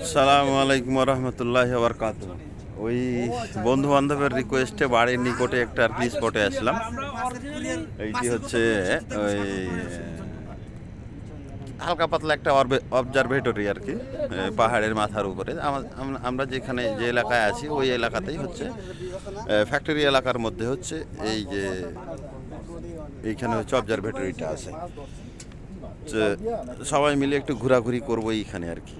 সালামু আলাইকুম রহমতুল্লাহ বরকাত ওই বন্ধু বান্ধবের রিকোয়েস্টে বাড়ির নিকটে একটা আর কি স্পটে আসলাম। এইটি হচ্ছে ওই, হালকা পাতলা একটা অবজারভেটরি আর কি পাহাড়ের মাথার উপরে। আমা- আমরা যেখানে যে এলাকায় আছি, ওই এলাকাতেই হচ্ছে ফ্যাক্টরি এলাকার মধ্যে হচ্ছে এই যে, এইখানে হচ্ছে অবজারভেটরিটা আছে। সবাই মিলে একটু ঘোরাঘুরি করব এইখানে আর কি।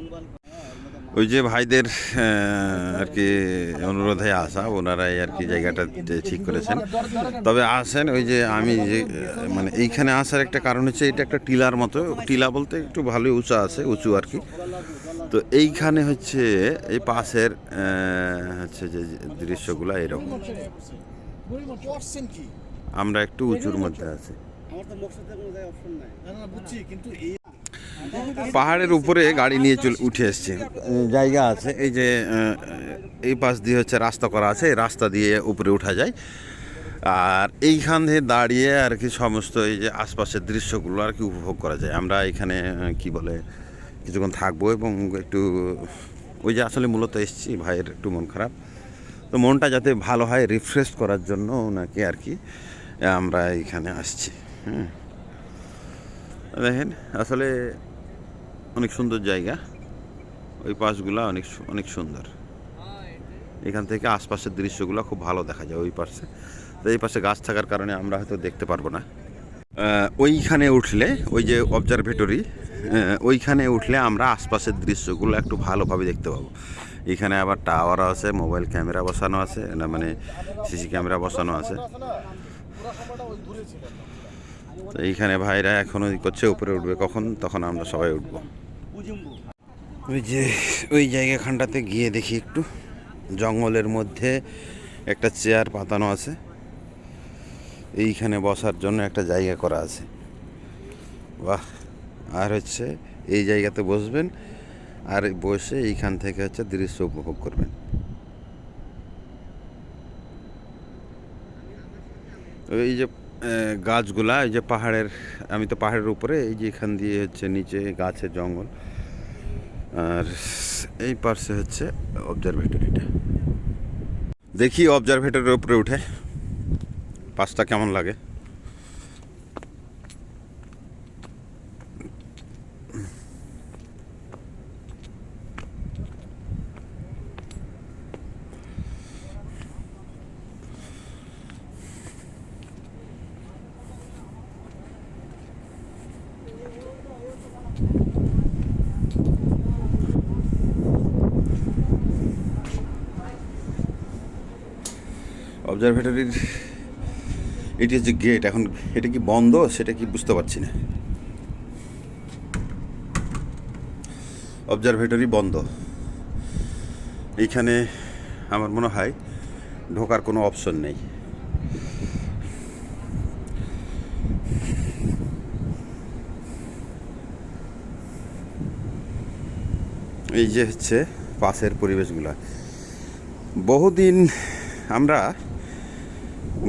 ওই যে ভাইদের আর কি অনুরোধে আসা ওনারাই আর কি জায়গাটা ঠিক করেছেন। তবে আসেন ওই যে আমি যে মানে এইখানে আসার একটা কারণ হচ্ছে এটা একটা টিলার মতো টিলা বলতে একটু ভালোই উঁচু আছে উঁচু আর কি। তো এইখানে হচ্ছে এই পাশের হচ্ছে যে দৃশ্যগুলো এরকম। আমরা একটু উঁচুর মধ্যে আছি। আমার তো কোনো অপশন নাই। না না বুঝছি কিন্তু এই পাহাড়ের উপরে গাড়ি নিয়ে চলে, উঠে এসছে। জায়গা আছে, এই যে এই পাশ দিয়ে হচ্ছে রাস্তা করা আছে রাস্তা দিয়ে উপরে উঠা যায়। আর এইখান থেকে দাঁড়িয়ে আর কি সমস্ত এই যে আশপাশের দৃশ্যগুলো আর কি উপভোগ করা যায়। আমরা এখানে কি বলে, কিছুক্ষণ থাকব এবং একটু, ওই যে আসলে মূলত এসেছি, ভাইয়ের একটু মন খারাপ। তো মনটা যাতে ভালো হয় রিফ্রেশ করার জন্য ওনাকে আর কি, আমরা এখানে আসছি। হ্যাঁ দেখেন, আসলে অনেক সুন্দর জায়গা। ওই পাশগুলা অনেক অনেক সুন্দর। এখান থেকে আশপাশের দৃশ্যগুলো খুব ভালো দেখা যায় ওই পাশে। তো এই পাশে গাছ থাকার কারণে আমরা হয়তো দেখতে পারব না। ওইখানে উঠলে, ওই যে অবজারভেটরি ওইখানে উঠলে আমরা আশপাশের দৃশ্যগুলো একটু ভালোভাবে দেখতে পাবো। এখানে আবার টাওয়ার আছে মোবাইল ক্যামেরা বসানো আছে, না মানে সিসি ক্যামেরা বসানো আছে। তো এইখানে ভাইরা এখনও করছে, উপরে উঠবে কখন? তখন আমরা সবাই উঠবো। ওই যে, ওই জায়গাখানটাতে গিয়ে দেখি একটু। জঙ্গলের মধ্যে একটা চেয়ার পাতানো আছে। এইখানে বসার জন্য একটা জায়গা করা আছে। বাহ! আর হচ্ছে এই জায়গাতে বসবেন, আর বসে এইখান থেকে হচ্ছে দৃশ্য উপভোগ করবেন। এই যে গাছগুলা, এই যে পাহাড়ের, আমি তো পাহাড়ের উপরে, এই যে এখান দিয়ে হচ্ছে নিচে গাছের জঙ্গল। আর এই পার্শ্বে হচ্ছে অবজারভেটরিটা দেখি অবজারভেটরের উপরে উঠে, পাশটা কেমন লাগে? অবজারভেটরির এটি হচ্ছে গেট এখন এটা কি বন্ধ? সেটা কি বুঝতে পারছি না। অবজারভেটরি বন্ধ। এইখানে আমার মনে হয় ঢোকার কোনো অপশন নেই। এই যে হচ্ছে পাশের পরিবেশগুলা। বহুদিন আমরা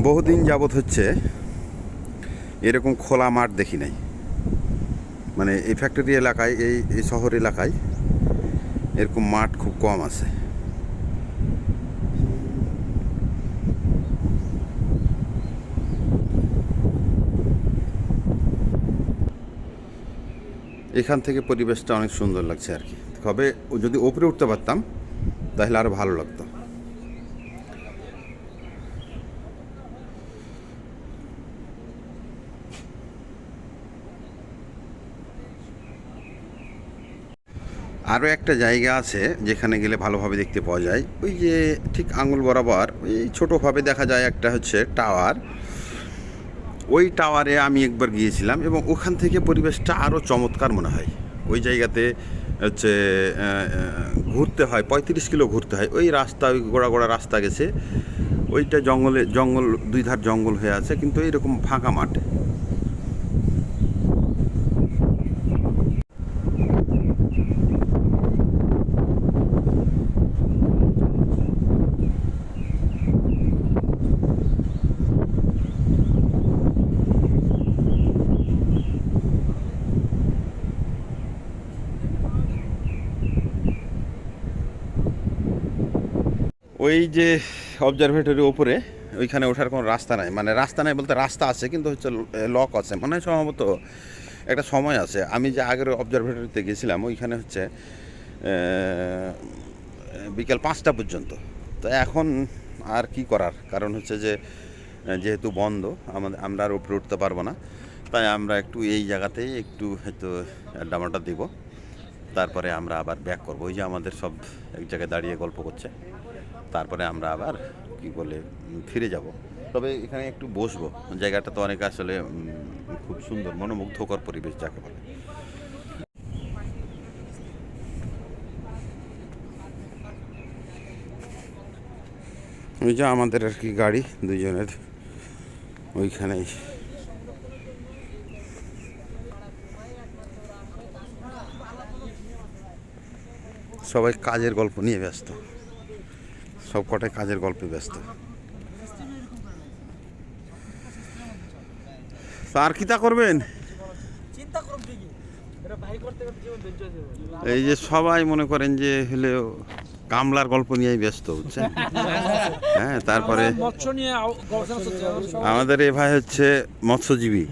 বহুদিন যাবৎ হচ্ছে, এরকম খোলা মাঠ দেখি নাই। মানে এই ফ্যাক্টরি এলাকায়, এই এই শহর এলাকায় এরকম মাঠ খুব কম আছে। এখান থেকে পরিবেশটা অনেক সুন্দর লাগছে আর কি। তবে যদি ওপরে উঠতে পারতাম, তাহলে আরও ভালো লাগতো। আরও একটা জায়গা আছে যেখানে গেলে ভালোভাবে দেখতে পাওয়া যায়। ওই যে ঠিক আঙুল বরাবর, ওই ছোটোভাবে দেখা যায় একটা হচ্ছে টাওয়ার। ওই টাওয়ারে আমি একবার গিয়েছিলাম এবং ওখান থেকে পরিবেশটা আরও চমৎকার মনে হয়। ওই জায়গাতে হচ্ছে ঘুরতে হয়, পঁয়ত্রিশ কিলো ঘুরতে হয়। ওই রাস্তা, ওই গোড়া গোড়া রাস্তা গেছে। ওইটা জঙ্গলে, জঙ্গল, দুই ধার জঙ্গল হয়ে আছে, কিন্তু এইরকম ফাঁকা মাঠ। ওই যে অবজারভেটরির ওপরে ওইখানে ওঠার কোনো রাস্তা নাই। মানে রাস্তা নাই বলতে রাস্তা আছে, কিন্তু হচ্ছে লক আছে। মানে সম্ভবত একটা সময় আছে। আমি যে আগের অবজারভেটরিতে গেছিলাম, ওইখানে হচ্ছে বিকেল পাঁচটা পর্যন্ত। তো এখন আর কি করার? কারণ হচ্ছে যে, যেহেতু বন্ধ, আমাদের, আমরা আর উপরে উঠতে পারব না। তাই আমরা একটু এই জায়গাতেই একটু হয়তো ডামাটা দিব। তারপরে আমরা আবার ব্যাক করব। ওই যে আমাদের সব এক জায়গায় দাঁড়িয়ে গল্প করছে। তারপরে আমরা আবার কি বলে ফিরে যাব। তবে এখানে একটু বসবো। জায়গাটা তো অনেক আসলে খুব সুন্দর, মনোমুগ্ধকর পরিবেশ যাকে বলে। যে আমাদের আর কি গাড়ি দুজনের ওইখানেই। সবাই কাজের গল্প নিয়ে ব্যস্ত। সব কটাই কাজের গল্পে ব্যস্ত। তা আর করবেন? জীবন ধৈর্য আছে এই যে সবাই মনে করেন যে হলে কামলার গল্প নিয়েই ব্যস্ত বুঝছেন? হ্যাঁ তারপরে আমাদের এ ভাই হচ্ছে মৎস্যজীবী।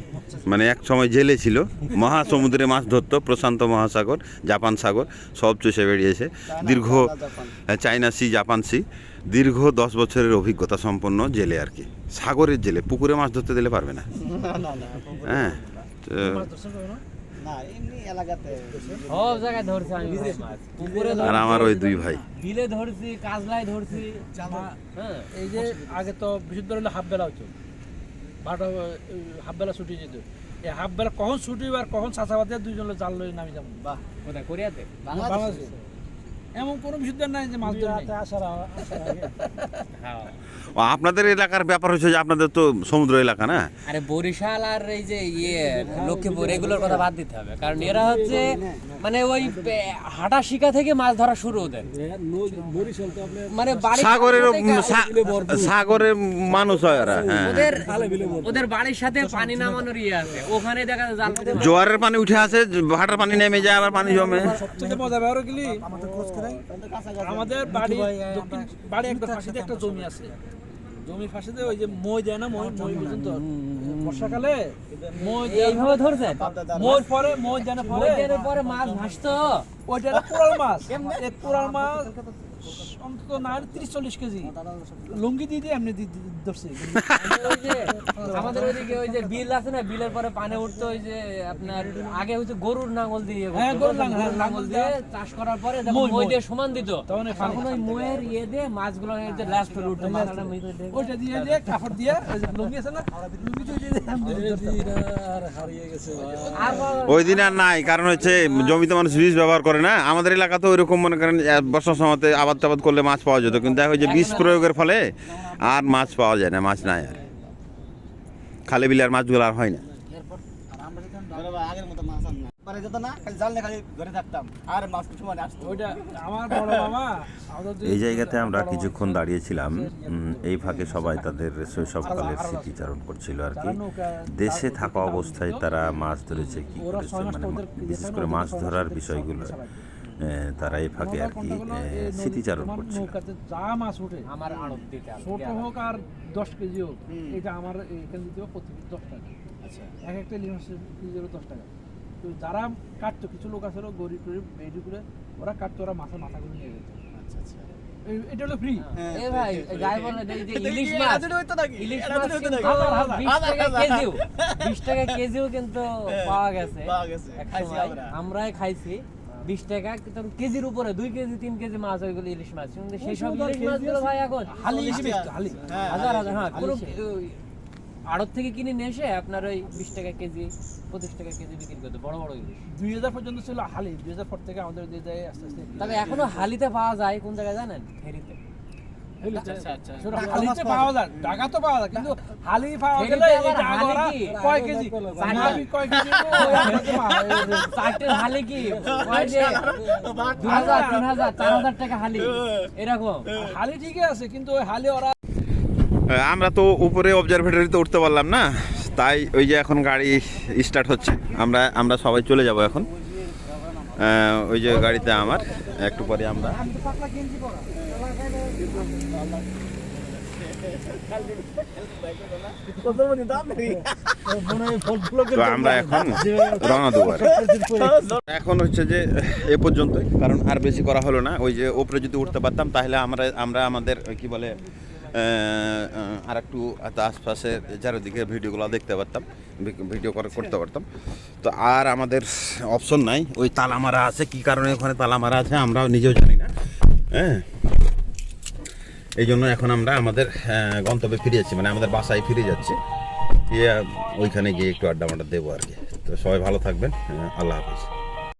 মানে এক সময় জেলে ছিল। মহাসমুদ্রে মাছ ধরতো প্রশান্ত মহাসাগর জাপান সাগর সব চষে বেরিয়েছে দীর্ঘ হ্যাঁ, চায়না সি জাপান সি দীর্ঘ দশ বছরের অভিজ্ঞতা সম্পন্ন জেলে আর কি। সাগরের জেলে পুকুরে মাছ ধরতে দিলে পারবে না। না না না হ্যাঁ তো না। এমনি এলাকাতে সব জায়গায় ধরছি আমি মাছ। পুকুরে আর আমার ওই দুই ভাই। বিলে ধরছি কাজলায় ধরছি হ্যাঁ এই যে আগে তো বিশুদ্ধ হাফ বেলা বারোটা হাফ বেলা ছুটি যেত এই হাফ বেলা কখন ছুটি আর কখন দুইজন জাল লই নামি যাব? বাহ। কোথায়? কোরিয়াতে? বাংলাদেশে। এমন কোনো বিশুদ্ধ নাই যে মাছ ধরে নাই। হ্যাঁ। ও, আপনাদের এলাকার ব্যাপার হচ্ছে যে আপনাদের তো সমুদ্র এলাকা না? আরে বরিশাল আর এই যে ইয়ে লক্ষ্মীপুর এগুলোর কথা বাদ দিতে হবে। কারণ এরা হচ্ছে মানে ওই হাঁটা শিকা থেকে মাছ ধরা শুরু ওদের। মানে সাগরের সাগরের মানুষ হয় ওরা হ্যাঁ। ওদের ওদের বাড়ির সাথে পানি নামানোর ইয়ে আছে। ওখানে দেখা যায় জোয়ারের পানি উঠে আসে ভাটার পানি নেমে যায় আবার পানি জমে। সবচেয়ে মজা ব্যাপার গেলি আমাদের বাড়ি দক্ষিণ বাড়ি একটা জমি আছে। জমি ফাঁসিতে ওই যে মই দেয় না মই মই পর্যন্ত বর্ষাকালে মই এইভাবে ধরছেন? মই পরে মই দেয় পরে। পরে মাছ ভাসতো। ওইটা কোরাল মাছ। এক কোরাল মাছ অন্তত না তিরিশ চল্লিশ কেজি। লুঙ্গি দিয়ে দিয়ে এমনি ধরছে। ওই আমাদের ওইদিকে ওই যে বিল আছে না বিলের পরে পানি উঠতো ওই যে আপনার আগে হচ্ছে গরুর নাঙ্গল দিয়ে হ্যাঁ, গরুর নাঙ্গল, হ্যাঁ, দিয়ে চাষ করার পরে মই। দিয়ে সমান দিত তখন ওই ময়ের ইয়ে দিয়ে মাছগুলো যে লাস্ট করে উঠতো ওইটা দিয়ে দিয়ে কাপড় দিয়ে লুঙ্গি আছে না লুঙ্গি দিয়ে দিয়ে আর ওই দিন আর নাই কারণ হচ্ছে জমিতে মানুষ বীজ ব্যবহার করে না। আমাদের এলাকাতে ওইরকম মনে করেন বর্ষার সময়তে আবাদ টাবাদ করলে মাছ পাওয়া যেত, কিন্তু ওই যে বীজ প্রয়োগের ফলে আর মাছ পাওয়া যায় না, মাছ নাই আর। খালে বিলে আর মাছগুলো আর হয় না। এই জায়গাতে আমরা কিছুক্ষণ দাঁড়িয়েছিলাম এই ফাঁকে সবাই তাদের শৈশবকালের স্মৃতিচারণ করছিল আর কি। দেশে থাকা অবস্থায় তারা মাছ ধরেছে, কি করেছে মানে বিশেষ করে মাছ ধরার বিষয়গুলো। তারা এই ফাঁকে আর কি স্মৃতিচারণ নৌকাতে যা মাছ ওঠে আমার। ছোট হোক আর দশ কেজি হোক এটা আমার এখানে দিতে হবে প্রতি দশ টাকা। আচ্ছা। এক একটা কেজি হলো দশ টাকা। তো যারা কাটতো কিছু লোক গরিব টরিব বেডি করে ওরা কাটতো ওরা মাছের মাথাগুলো নিয়ে যেত। আচ্ছা আচ্ছা। এটা হলো ফ্রি এ ভাই এই গায়ে বলে এই যে ইলিশ মাছ হইতো নাকি? ইলিশ মাছ হইতো কিন্তু নাকি? হাজার, হাজার। কেজিও 20 টাকা কেজিও কিন্তু পাওয়া গেছে। পাওয়া গেছে। আমরাই খাইছি। বিশ টাকা কিন্তু কেজির উপরে দুই কেজি তিন কেজি মাছ ওইগুলো ইলিশ মাছ। কিন্তু ইলিশ মাছগুলো ভাই এখন হালি চল্লিশ হালি। হাজার হাজার হ্যাঁ আড়ত থেকে কিনে নিয়ে এসে আপনার ওই বিশ টাকা কেজি পঁচিশ টাকা কেজি বিক্রি করতো বড় বড় ইলিশ। দুই হাজার পর্যন্ত ছিল হালি দুই হাজার পর থেকে আমাদের দিয়ে যায় আস্তে আস্তে। তবে এখনও হালিতে পাওয়া যায় কোন জায়গায় জানেন? ফেরিতে। হালিতে পাওয়া যায় ঢাকা তো পাওয়া যায় কিন্তু হালি পাওয়া গেলে এটা আগরা কয় কেজি? নাবি কয় কেজি? ওই আমাদের মা- এই যে- চারটের হালি কি কয় যে? দু হাজার তিন হাজার চার হাজার টাকা হালি। এরকম। হালি ঠিকই আছে কিন্তু ওই হালি ওরা আমরা তো উপরে অবজারভেটরিতে উঠতে পারলাম না তাই ওই যে এখন গাড়ি স্টার্ট হচ্ছে। আমরা আমরা সবাই চলে যাব এখন। ওই যে গাড়িতে আমার একটু পরে আমরা এখন হচ্ছে যে এ পর্যন্তই, কারণ আর বেশি করা হলো না। ওই যে ওপরে যদি উঠতে পারতাম, তাহলে আমরা আমরা আমাদের, কি বলে আর একটু আশপাশে চারিদিকে ভিডিওগুলো দেখতে পারতাম ভিডিও করে, করতে পারতাম। তো আর আমাদের অপশন নাই। ওই তালা মারা আছে, কি কারণে ওখানে তালা মারা আছে, আমরাও নিজেও জানি না। হ্যাঁ। এই জন্য এখন আমরা আমাদের গন্তব্যে ফিরে যাচ্ছি মানে আমাদের বাসায় ফিরে যাচ্ছি। গিয়ে ওইখানে গিয়ে একটু আড্ডা মাড্ডা দেবো আর কি। তো সবাই ভালো থাকবেন আল্লাহ হাফিজ।